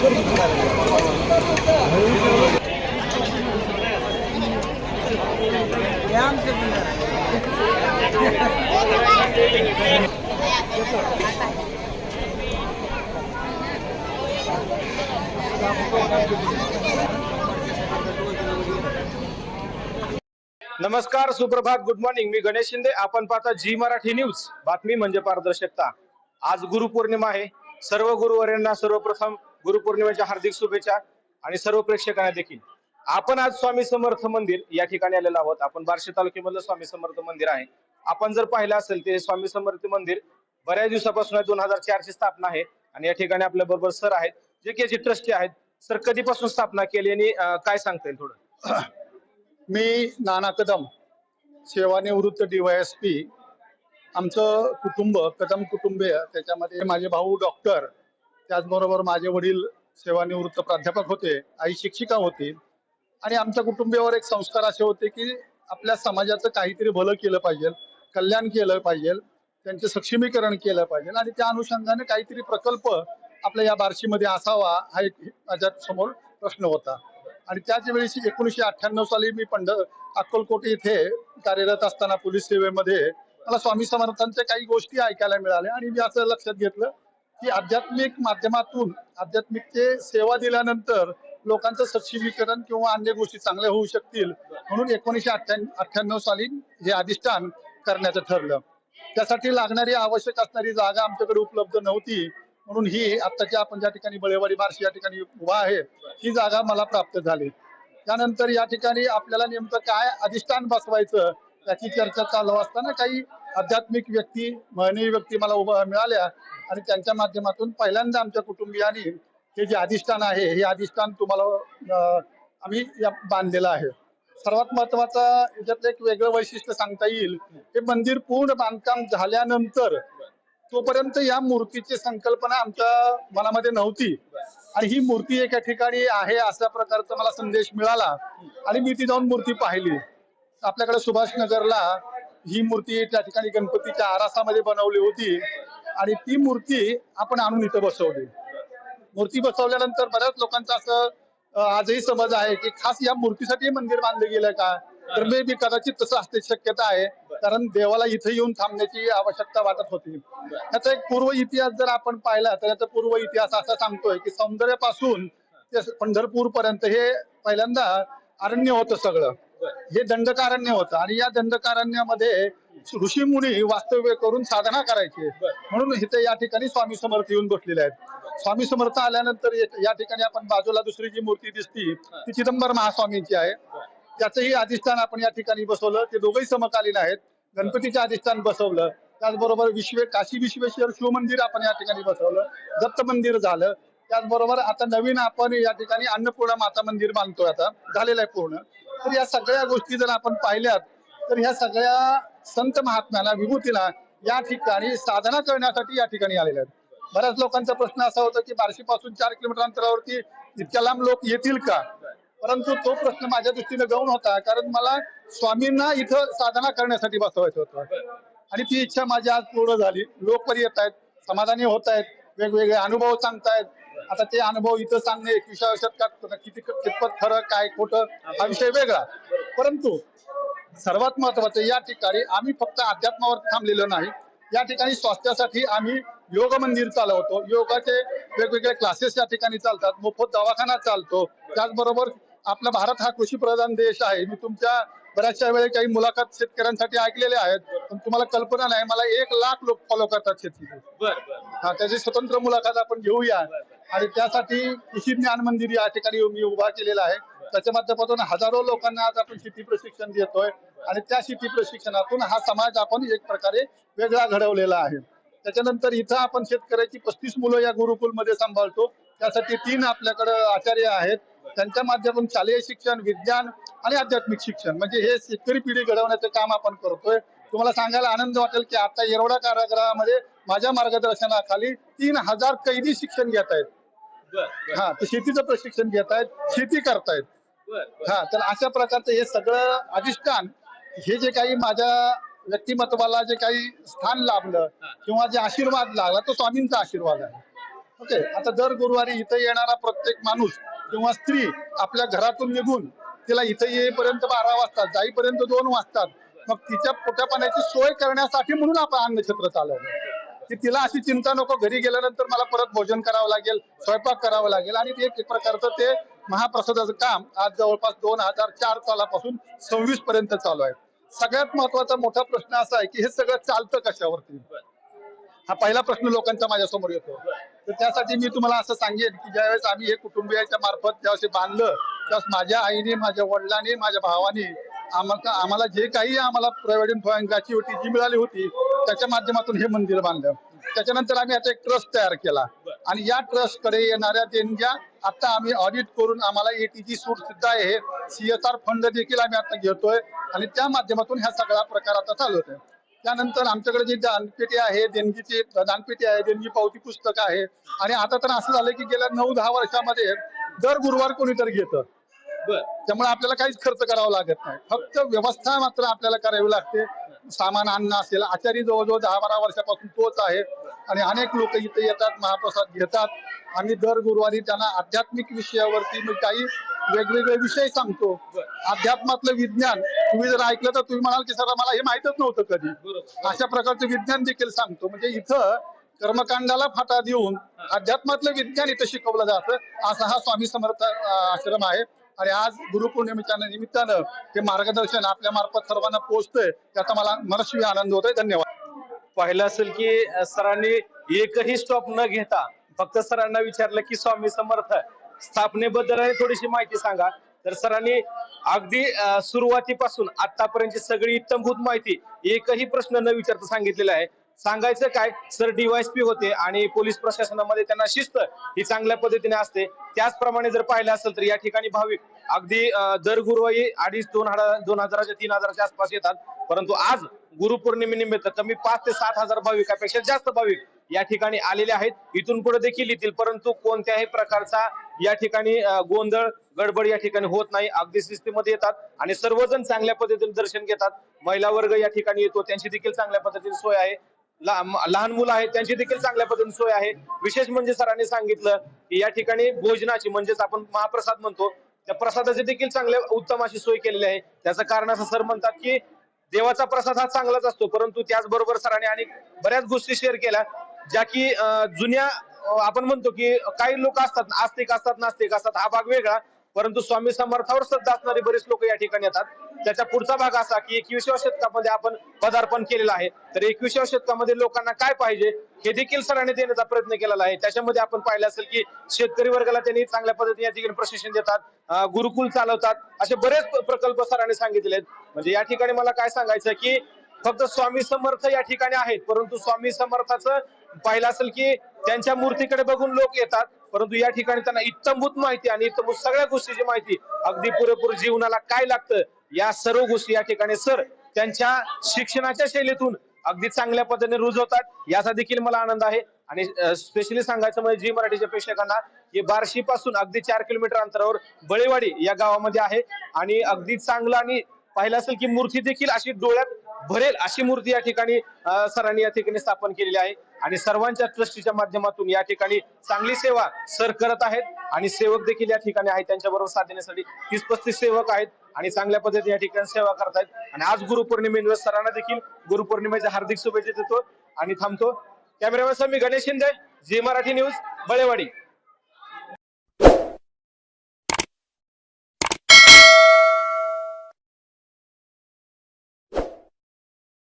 नमस्कार सुप्रभात good morning मी गणेश शिंदे. आपण पाहता जी मराठी न्यूज. बातमी म्हणजे पारदर्शकता. आज गुरुपौर्णिमा आहे. सर्व गुरुवर्यांना सर्वप्रथम गुरुपौर्णिमेच्या हार्दिक शुभेच्छा आणि सर्व प्रेक्षकांना देखील. आपण आज स्वामी समर्थ मंदिर या ठिकाणी आलेलो आहोत. आपण बार्शी तालुक्यामधलं स्वामी समर्थ मंदिर आहे. आपण जर पाहिलं असेल ते स्वामी समर्थ मंदिर बऱ्याच दिवसापासून दोन हजार चारची स्थापना आहे आणि या ठिकाणी आपल्या बरोबर सर आहेत जे की याचे ट्रस्टी आहेत. सर कधीपासून स्थापना केली आणि काय सांगता येईल थोडं? मी नाना कदम सेवानिवृत्त डीवायएसपी आमचं कुटुंब कदम कुटुंबीय त्याच्यामध्ये माझे भाऊ डॉक्टर त्याचबरोबर माझे वडील सेवानिवृत्त प्राध्यापक होते आई शिक्षिका होती. आणि आमच्या कुटुंबियावर एक संस्कार असे होते की आपल्या समाजाचं काहीतरी भलं केलं पाहिजे कल्याण केलं पाहिजे त्यांचे सक्षमीकरण केलं पाहिजे. आणि त्या अनुषंगाने काहीतरी प्रकल्प आपल्या या बार्शीमध्ये असावा हा एक माझ्यासमोर प्रश्न होता. आणि त्याच वेळी एकोणीसशे अठ्ठ्याण्णव साली मी पंढ अक्कलकोट येथे कार्यरत असताना पोलीस सेवेमध्ये मला स्वामी समर्थांच्या काही गोष्टी ऐकायला मिळाल्या आणि मी असं लक्षात घेतलं की आध्यात्मिक माध्यमातून आध्यात्मिकचे सेवा दिल्यानंतर लोकांचं सक्षमीकरण किंवा अन्य गोष्टी चांगल्या होऊ शकतील म्हणून एकोणीशे अठ्ठ्याण्णव साली हे अधिष्ठान करण्याचं ठरलं. त्यासाठी लागणारी आवश्यक असणारी जागा आमच्याकडे उपलब्ध नव्हती म्हणून ही आत्ताच्या आपण ज्या ठिकाणी बळेवाडी बार्शी या ठिकाणी उभा आहे ही जागा मला प्राप्त झाली. त्यानंतर या ठिकाणी आपल्याला नेमकं काय अधिष्ठान बसवायचं याची चर्चा चालू असताना काही आध्यात्मिक व्यक्ती महनीय व्यक्ती मला उभा मिळाल्या आणि त्यांच्या माध्यमातून पहिल्यांदा आमच्या कुटुंबियांनी हे जे अधिष्ठान आहे हे अधिष्ठान तुम्हाला आम्ही या बांधलेलं आहे. सर्वात महत्त्वाचा याच्यातलं एक वेगळं वैशिष्ट्य सांगता येईल. हे मंदिर पूर्ण बांधकाम झाल्यानंतर तोपर्यंत या मूर्तीची संकल्पना आमच्या मनामध्ये नव्हती. आणि ही मूर्ती एका ठिकाणी आहे अशा प्रकारचा मला संदेश मिळाला आणि मी ती जाऊन मूर्ती पाहिली. आपल्याकडे सुभाष नगरला ही मूर्ती त्या ठिकाणी गणपतीच्या आरासामध्ये बनवली होती. आणि ती मूर्ती आपण आणून इथं बसवली. मूर्ती बसवल्यानंतर बऱ्याच लोकांचा असं आजही समज आहे की खास या मूर्तीसाठी मंदिर बांधलं गेलं का? तर मे बी कदाचित तसं असते शक्यता आहे. कारण देवाला इथं येऊन थांबण्याची आवश्यकता वाटत होती. त्याचा एक पूर्व इतिहास जर आपण पाहिला तर याचा पूर्व इतिहास असा सांगतोय की सौंदर्यापासून ते पंढरपूर पर्यंत हे पहिल्यांदा अरण्य होतं सगळं. हे दंडकारण्य होतं आणि या दंडकारण्यामध्ये ऋषी मुनी वास्तव्य करून साधना करायचे. म्हणून इथे या ठिकाणी स्वामी समर्थ येऊन बसलेले आहेत. स्वामी समर्थ आल्यानंतर या ठिकाणी आपण बाजूला दुसरी जी मूर्ती दिसती ती चिदंबर महास्वामींची आहे. त्याचंही अधिष्ठान आपण या ठिकाणी बसवलं. ते दोघंही समकालीन आहेत. गणपतीचे अधिष्ठान बसवलं. त्याचबरोबर विश्व काशी विश्वेश्वर शिवमंदिर आपण या ठिकाणी बसवलं. दत्त मंदिर झालं. त्याचबरोबर आता नवीन आपण या ठिकाणी अन्नपूर्णा माता मंदिर बांधतोय आता. झालेलं आहे पूर्ण. तर या सगळ्या गोष्टी जर आपण पाहिल्यात तर ह्या सगळ्या संत महात्म्याला विभूतीला या ठिकाणी साधना करण्यासाठी या ठिकाणी आलेल्या आहेत. बऱ्याच लोकांचा प्रश्न असा होता की बार्शी पासून चार किलोमीटर अंतरावरती इतक्या लांब लोक येतील का? परंतु तो प्रश्न माझ्या दृष्टीने गौण होता कारण मला स्वामींना इथं साधना करण्यासाठी बसवायचं होतं. आणि ती इच्छा माझी आज पूर्ण झाली. लोक पण येत आहेत समाधानी होत आहेत वेगवेगळे अनुभव सांगतायत. आता ते अनुभव इथं सांगणे एकविसाव्या शतकात किती कितपत खरं काय खोटं हा विषय वेगळा. परंतु सर्वात महत्वाचं या ठिकाणी आम्ही फक्त अध्यात्मावर थांबलेलो नाही. या ठिकाणी स्वास्थ्यासाठी आम्ही योग मंदिर चालवतो. योगाचे वेगवेगळे क्लासेस या ठिकाणी चालतात. मोफत दवाखाना चालतो. त्याचबरोबर आपला भारत हा कृषी प्रधान देश आहे. मी तुमच्या बऱ्याचशा वेळी काही मुलाखत शेतकऱ्यांसाठी ऐकलेले आहेत. पण तुम्हाला कल्पना नाही मला एक लाख लोक फॉलो करतात शेती हा त्याची स्वतंत्र मुलाखत आपण घेऊया. आणि त्यासाठी कृषी ज्ञान मंदिर या ठिकाणी मी उभा केलेला आहे. त्याच्या माध्यमातून हजारो लोकांना आज आपण शेती प्रशिक्षण देतोय आणि त्या शेती प्रशिक्षणातून हा समाज आपण एक प्रकारे वेगळा घडवलेला आहे. त्याच्यानंतर इथं आपण शेतकऱ्याची पस्तीस मुलं या गुरुकुलमध्ये सांभाळतो. त्यासाठी तीन आपल्याकडे आचार्य आहेत. त्यांच्या माध्यमातून शालेय शिक्षण विज्ञान आणि आध्यात्मिक शिक्षण म्हणजे हे शेतकरी पिढी घडवण्याचं काम आपण करतोय. तुम्हाला सांगायला आनंद वाटेल की आता येरवडा कारागृहामध्ये माझ्या मार्गदर्शनाखाली तीन हजार कैदी शिक्षण घेत आहेत. हा ते शेतीचं प्रशिक्षण घेत आहेत शेती करतायत. हा तर अशा प्रकारचं हे सगळं अधिष्ठान हे जे काही माझ्या व्यक्तिमत्वाला जे काही स्थान लाभलं किंवा जे आशीर्वाद लागला तो स्वामींचा आशीर्वाद आहे. ओके आता दर गुरुवारी इथं येणारा प्रत्येक माणूस किंवा स्त्री आपल्या घरातून निघून तिला इथं येईपर्यंत बारा वाजतात जाईपर्यंत दोन वाजतात. मग तिच्या पोटापाण्याची सोय करण्यासाठी म्हणून आपण अन्नछत्र चालवलं. की तिला अशी चिंता नको घरी गेल्यानंतर मला परत भोजन करावं लागेल स्वयंपाक करावं लागेल. आणि ते एक प्रकारचं ते महाप्रसादाचं काम आज जवळपास दोन हजार चार सालापासून सव्वीस पर्यंत चालू आहे. सगळ्यात महत्त्वाचा मोठा प्रश्न असा आहे की हे सगळं चालतं कशावरती? हा पहिला प्रश्न लोकांचा माझ्यासमोर येतो. तर त्यासाठी मी तुम्हाला असं सांगेन की ज्यावेळेस आम्ही हे कुटुंबियाच्या मार्फत ज्यावेळेस बांधलं त्यावेळेस माझ्या आईने माझ्या वडिलांनी माझ्या भावाने आम्हाला आम्हाला जे काही आम्हाला प्रायव्हेट बँकाची होती जी मिळाली होती त्याच्या माध्यमातून हे मंदिर बांधलं. त्याच्यानंतर आम्ही आता एक ट्रस्ट तयार केला. आणि या ट्रस्टकडे येणाऱ्या देणग्या आता आम्ही ऑडिट करून आम्हाला एटीजी सूट सुद्धा आहे सीएसआर फंड देखील आम्ही आता घेतोय. आणि त्या माध्यमातून ह्या सगळा प्रकार आता चालवतोय त्यानंतर आमच्याकडे जी दानपेटी आहे देणगीची दानपेटी आहे देणगी पावती पुस्तक आहे. आणि आता तर असं झालं की गेल्या नऊ दहा वर्षामध्ये दर गुरुवार कोणीतरी घेतं. त्यामुळे आपल्याला काहीच खर्च करावा लागत नाही. फक्त व्यवस्था मात्र आपल्याला करावी लागते. सामान आणणं असेल आचारी जवळजवळ दहा बारा वर्षापासून तोच आहे. आणि अनेक लोक इथे येतात महाप्रसाद घेतात. आम्ही दर गुरुवारी त्यांना आध्यात्मिक विषयावरती मी काही वेगवेगळे विषय सांगतो. अध्यात्मातलं विज्ञान तुम्ही जर ऐकलं तर तुम्ही म्हणाल की सर मला हे माहितच नव्हतं कधी. अशा प्रकारचं विज्ञान देखील सांगतो. म्हणजे इथं कर्मकांडाला फाटा देऊन अध्यात्मातलं विज्ञान इथं शिकवलं जातं. असा हा स्वामी समर्थ आश्रम आहे. आणि आज गुरुपौर्णिमेच्या निमित्तानं ते मार्गदर्शन आपल्या मार्फत सर्वांना पोहोचतंय त्याचा मला मनस्वी आनंद होतोय. धन्यवाद. पाहिलं असेल की सरांनी एकही स्टॉप न घेता फक्त सरांना विचारलं की स्वामी समर्थ स्थापनेबद्दल थोडीशी माहिती सांगा. तर सरांनी अगदी सुरुवातीपासून आतापर्यंतची सगळी इत्तमभूत माहिती एकही प्रश्न न विचारता सांगितलेला आहे. सांगायचं काय? सर डीवायसपी होते आणि पोलीस प्रशासनामध्ये त्यांना शिस्त ही चांगल्या पद्धतीने असते. त्याचप्रमाणे जर पाहिलं असेल तर या ठिकाणी भाविक अगदी दर गुरुवारी अडीच दोन हजार दोन हजाराच्या तीन हजाराच्या आसपास येतात. परंतु आज गुरुपौर्णिमेनिमित्त कमी पाच ते सात हजार भाविकापेक्षा जास्त भाविक या ठिकाणी आलेले आहेत. इथून पुढे देखील येतील परंतु कोणत्याही प्रकारचा या ठिकाणी गोंधळ गडबड या ठिकाणी होत नाही. अगदी शिस्तीमध्ये येतात आणि सर्वजण चांगल्या पद्धतीने दर्शन घेतात. महिला वर्ग या ठिकाणी येतो त्यांची देखील चांगल्या पद्धतीने सोय आहे. लहान मुलं आहेत त्यांची देखील चांगल्या पद्धतीने सोय आहे. विशेष म्हणजे सरांनी सांगितलं की या ठिकाणी भोजनाची म्हणजेच आपण महाप्रसाद म्हणतो त्या प्रसादाची देखील चांगल्या उत्तम अशी सोय केलेली आहे. त्याचं कारण असं सर म्हणतात की देवाचा प्रसाद हा चांगलाच असतो परंतु त्याचबरोबर सरांनी आणि बऱ्याच गोष्टी शेअर केल्या ज्या की जुन्या आपण म्हणतो की काही लोक असतात आस्तिक असतात नास्तिक असतात हा भाग वेगळा परंतु स्वामी समर्थावर श्रद्धा असणारे बरेच लोक या ठिकाणी येतात. त्याचा पुढचा भाग असा की एकविसाव्या शतकामध्ये आपण पदार्पण केलेलं आहे. तर एकविसाव्या शतकामध्ये लोकांना काय पाहिजे हे देखील सरांनी देण्याचा प्रयत्न केलेला आहे. त्याच्यामध्ये आपण पाहिलं असेल की शेतकरी वर्गाला त्यांनी चांगल्या पद्धतीने या ठिकाणी प्रशिक्षण देतात गुरुकुल चालवतात. असे बरेच प्रकल्प सरांनी सांगितले आहेत. म्हणजे या ठिकाणी मला काय सांगायचं की फक्त स्वामी समर्थ या ठिकाणी आहेत परंतु स्वामी समर्थाचं पाहिलं असेल की त्यांच्या मूर्तीकडे बघून लोक येतात परंतु या ठिकाणी त्यांना इत्तमभूत माहिती आणि इत्तमभूत सगळ्या गोष्टीची माहिती अगदी पुरेपूर जीवनाला काय लागतं या सर्व गोष्टी या ठिकाणी सर त्यांच्या शिक्षणाच्या शैलीतून अगदी चांगल्या पद्धतीने रुजवतात याचा देखील मला आनंद आहे. आणि स्पेशली सांगायचं म्हणजे जी मराठीच्या प्रेक्षकांना की बार्शी पासून अगदी चार किलोमीटर अंतरावर बळेवाडी या गावामध्ये आहे. आणि अगदी चांगलं आणि पाहिलं असेल की मूर्ती देखील अशी डोळ्यात भरेल अशी मूर्ती या ठिकाणी सरांनी या ठिकाणी स्थापन केलेली आहे. आणि सर्वांच्या ट्रस्टीच्या माध्यमातून या ठिकाणी चांगली सेवा सर करत आहेत. आणि सेवक देखील या ठिकाणी आहेत. त्यांच्याबरोबर साथ देण्यासाठी तीस पस्तीस सेवक आहेत. आणि चांगल्या पद्धतीने या ठिकाणी सेवा करत आहेत आणि आज गुरुपौर्णिमेनिमित्त सरांना देखील गुरुपौर्णिमेच्या हार्दिक शुभेच्छा देतो. आणि थांबतो. कॅमेरामॅन मी गणेश शिंदे जी मराठी न्यूज बळेवाडी.